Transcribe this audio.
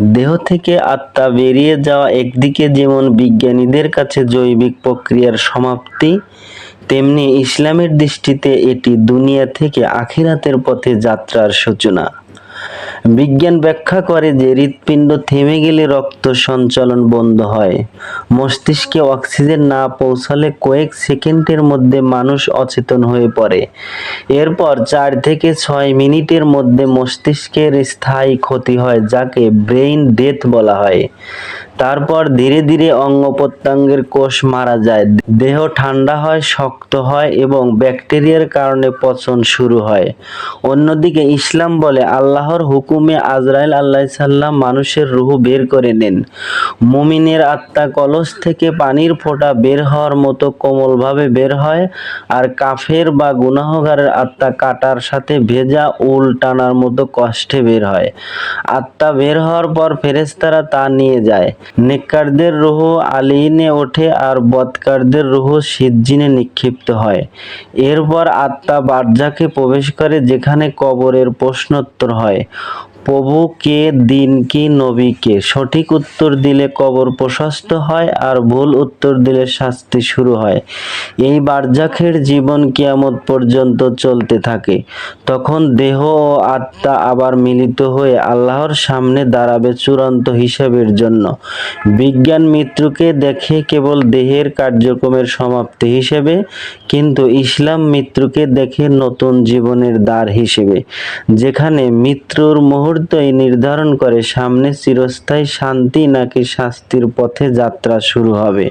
দেহ থেকে আত্মা বেরিয়ে যাওয়া একদিকে যেমন বিজ্ঞানীদের কাছে জৈবিক প্রক্রিয়ার সমাপ্তি, তেমনি ইসলামের দৃষ্টিতে এটি দুনিয়া থেকে আখিরাতের পথে যাত্রার সূচনা। বিজ্ঞান ব্যাখ্যা করে যে হৃৎপিণ্ড থেমে গেলে রক্ত সঞ্চালন বন্ধ হয়। মস্তিষ্কে অক্সিজেন না পৌঁছালে কয়েক সেকেন্ডের মধ্যে মানুষ অচেতন হয়ে পড়ে। এরপর চার থেকে ছয় মিনিটের মধ্যে মস্তিষ্কের স্থায়ী ক্ষতি হয়, যাকে ব্রেইন ডেথ বলা হয়। তারপর ধীরে ধীরে অঙ্গ প্রত্যঙ্গের কোষ মারা যায়। দেহ ঠান্ডা হয়, শক্ত হয় এবং ব্যাকটেরিয়ার কারণে পচন শুরু হয়। অন্যদিকে ইসলাম বলে, আল্লাহর হুকুমে আজরাইল আল্লাহ সাল্লাম মানুষের রুহু বের করে নেন। মুমিনের আত্মা কলস থেকে পানির ফোঁটা বের হওয়ার মতো কোমলভাবে বের হয় আর কাফের বা গুনাহগারের আত্মা কাটার সাথে ভেজা উল টানার মতো কষ্টে বের হয়। আত্মা বের হওয়ার পর ফেরেশতারা তা নিয়ে যায়। নেককারদের রুহ আলিনে ওঠে আর বৎকারদের রুহ সিজ্জিনে নিক্ষিপ্ত হয়। এরপর আত্মা বারজাকে প্রবেশ করে যেখানে কবরের প্রশ্নোত্তর হয়। প্রভু কে দিন কি নবী কে সঠিক উত্তর দিলে কবর প্রশস্ত হয় আর ভুল উত্তর দিলে শাস্তি শুরু হয়। এই বারজাখের জীবন কিয়ামত পর্যন্ত চলতে থাকে। তখন দেহ ও আত্মা আবার মিলিত হয়ে আল্লাহর সামনে দাঁড়াবে চূড়ান্ত হিসাবের জন্য। বিজ্ঞান মৃত্যুকে দেখে কেবল দেহের কার্যক্রমের সমাপ্তি হিসেবে, কিন্তু ইসলাম মৃত্যুকে দেখে নতুন জীবনের দ্বার হিসেবে। যেখানে মৃত্যুর মুহূর্তই নির্ধারণ করে সামনে চিরস্থায়ী শান্তি নাকি শাস্তির পথে যাত্রা শুরু হবে।